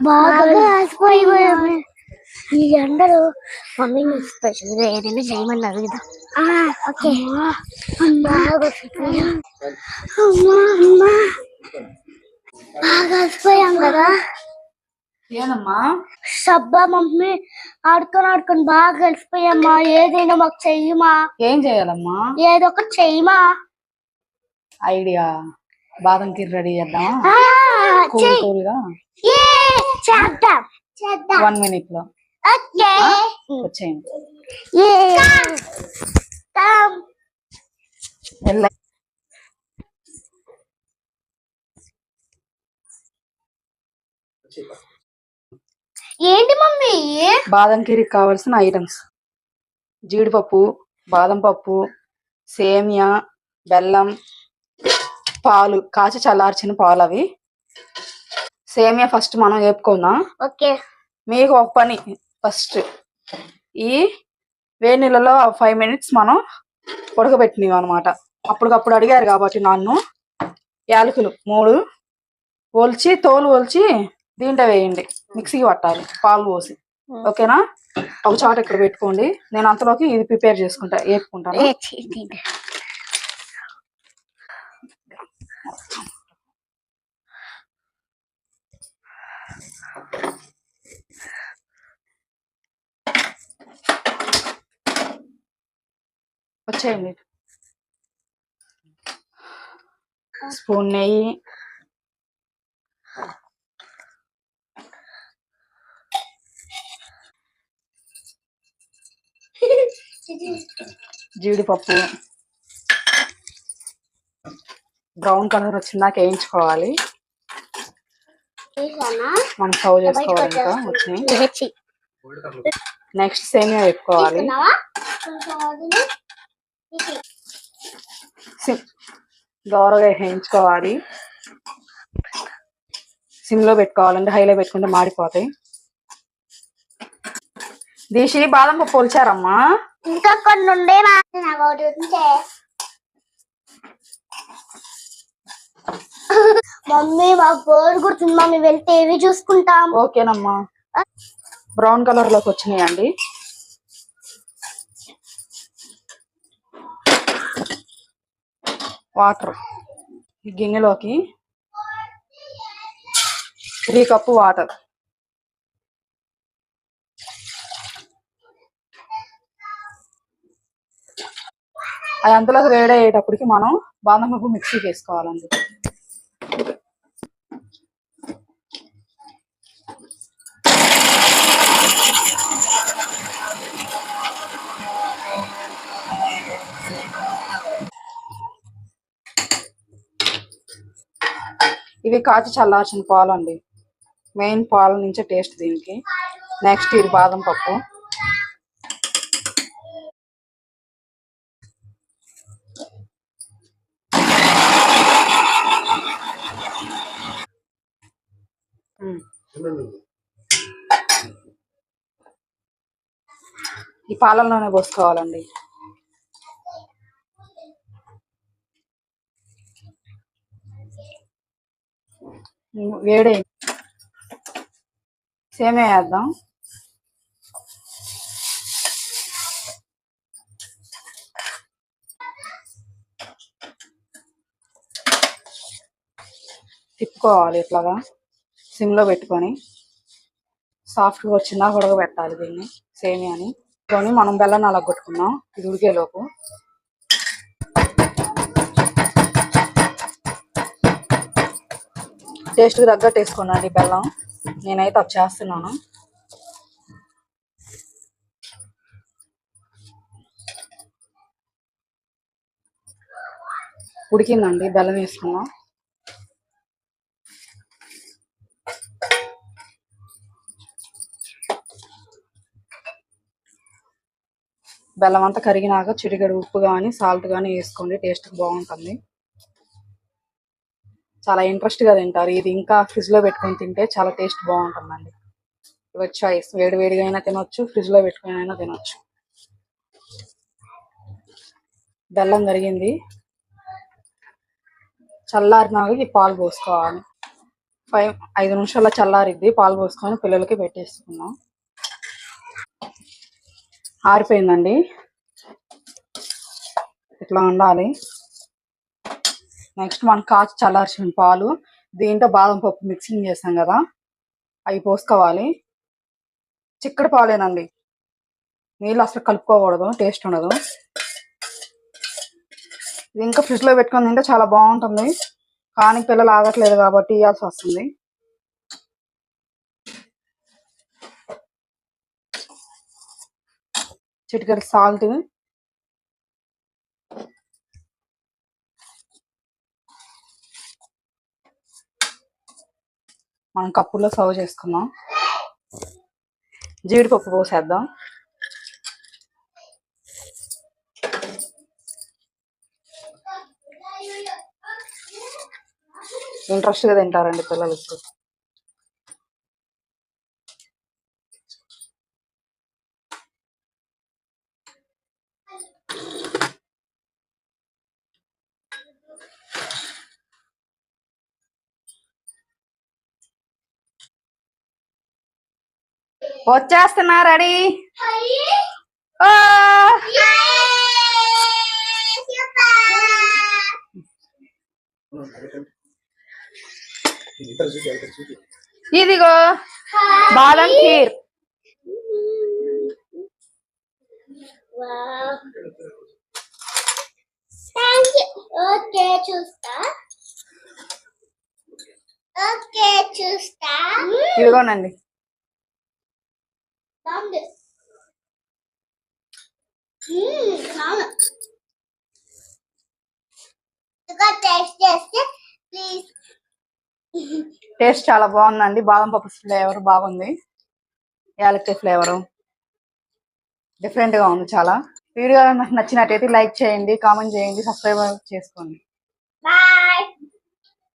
బాగా అలసిపోయిపోయాము ఈ ఎండలు మమ్మీ స్పెషల్గా ఏదైనా చేయమని అడుగుదాం ఓకే. బాగా. అమ్మా బాగా అలసిపోయాం కదా. ఏనమ్మా? సబ్బా మమ్మీ ఆడుకొని ఆడుకొని బాగా అలసిపోయామ్మా. ఏదైనా మాకు చెయ్యమా? ఏం చేయాలమ్మా? ఏదో ఒకటి చెయ్యమా? ఐడియా. బాదం కీర్ రెడీ చేద్దామా? ఆ, కూల్ చెయ్. చేద్దాం చేద్దాం. వన్ మినిట్లో. ఓకే. వచ్చేయండి. ఏంటి మమ్మీ? బాదం కీరికి కావాల్సిన ఐటమ్స్. జీడిపప్పు బాదం పప్పు సేమియా బెల్లం పాలు. కాచి చల్లార్చిన పాలు అవి సేమియా ఫస్ట్ మనం వేపుకుందాం. ఓకే. మీకు ఒక పని ఫస్ట్ ఈ వేడి నీళ్ళలో ఫైవ్ మినిట్స్ మనం ఉడకబెట్టినవి అనమాట అప్పటికప్పుడు అడిగారు కాబట్టి నన్ను యాలకులు మూడు ఒలిచి తోలు ఒలిచి దీంట్లో వేయండి. మిక్సీకి పట్టాలి పాలు పోసి. ఓకేనా? ఒక చోట ఇక్కడ పెట్టుకోండి. నేను అంతలోకి ఇది ప్రిపేర్ చేసుకుంటా వేపుకుంటాను. వచ్చేయండి స్పూన్ నెయ్యి. జీడిపప్పు. బ్రౌన్ కలర్ వచ్చిందాక వేయించుకోవాలి? మనం సర్వ్ చేసుకోవాలి ఇంకా వచ్చినాయి. నెక్స్ట్ సేమియా వేపుకోవాలి. దోరగా వేయించుకోవాలి. సిమ్లో పెట్టుకోవాలంటే హైలో పెట్టుకుంటే మాడిపోతాయి. దీసి బాదం పప్పు పొలిచారమ్మా. ఇంకా కొన్ని ఉండే మా మమ్మీ మాకు బోర్ గుర్తుంది. మమ్మీ వెళ్తే ఏవి చూసుకుంటాం? ఓకేనమ్మా. బ్రౌన్ కలర్లోకి వచ్చినాయండి. వాటర్ ఈ గిన్నెలోకి త్రీ కప్పు వాటర్. అది అంతలోకి వేడయ్యేటప్పటికి మనం బాదం పప్పు మిక్సీకి వేసుకోవాలండి ఇవి కాచి చల్లార్చిన పాలు అండి మెయిన్ పాల నుంచే టేస్ట్ దీనికి. నెక్స్ట్ ఇది బాదం పప్పు. ఈ పాలల్లోనే పోసుకోవాలండి. వేడే సేమే వేద్దాం. తిప్పుకోవాలి ఇట్లాగా సిమ్లో పెట్టుకొని. సాఫ్ట్గా వచ్చిందా ఉడకబెట్టాలి దీన్ని సేమియాని. కొని మనం బెల్లం అలా కొట్టుకున్నాం ఇది ఉడికేలోపు. టేస్ట్కి తగ్గట్టు వేసుకోనండి బెల్లం. నేనైతే అది చేస్తున్నాను. ఉడికిందండి బెల్లం వేసుకున్నాం. బెల్లం అంతా కరిగినాక చిటికెడు ఉప్పు కానీ సాల్ట్ కానీ వేసుకోండి టేస్ట్ బాగుంటుంది. చాలా ఇంట్రెస్ట్గా తింటారు. ఇది ఇంకా ఫ్రిడ్జ్లో పెట్టుకొని తింటే చాలా టేస్ట్ బాగుంటుందండి. ఇవి చాయిస్ వేడి వేడిగా అయినా తినొచ్చు ఫ్రిడ్జ్లో పెట్టుకుని అయినా తినొచ్చు. బెల్లం కరిగింది. చల్లారినాక ఈ పాలు పోసుకోవాలి. ఫైవ్ ఐదు నిమిషాల చల్లారిద్ది. పాలు పోసుకొని పిల్లలకి పెట్టేసుకున్నాం ఆరిపోయిందండి. ఇట్లా ఉండాలి. నెక్స్ట్ మనం కాచి చల్లార్చిన పాలు దీంట్లో బాదం పప్పు మిక్సింగ్ చేస్తాం కదా అవి పోసుకోవాలి. చిక్కడి పాలేనండి. నీళ్ళు అసలు కలుపుకోకూడదు టేస్ట్ ఉండదు. ఇది ఇంకా ఫ్రిడ్జ్లో పెట్టుకుని పెట్టుకొని తింటే చాలా బాగుంటుంది. కానీ పిల్లలు ఆగట్లేదు కాబట్టి ఇవ్వాల్సి వస్తుంది. చిటికెడు సాల్ట్ మనం కప్పులో సర్వ్ చేసుకుందాం. జీడిపప్పు పోసేద్దాం. ఇంట్రెస్ట్గా తింటారండి పిల్లలు. ఇప్పుడు వచ్చేస్తున్నా రెడీ ఇదిగో బాదం ఖీర్. ఓకే చూస్తా ఓకే చూస్తా ఇదిగోనండి. బాగుంది మ్మ్, అవును టేస్ట్ చేస్తే ప్లీజ్ టేస్ట్ చాలా బాగుందండి. బాదం పప్పు ఫ్లేవర్ బాగుంది. యాలక్కాయ ఫ్లేవరు డిఫరెంట్గా ఉంది చాలా. వీడియో నాకు నచ్చినట్టయితే లైక్ చేయండి కామెంట్ చేయండి సబ్స్క్రైబ్ చేసుకోండి.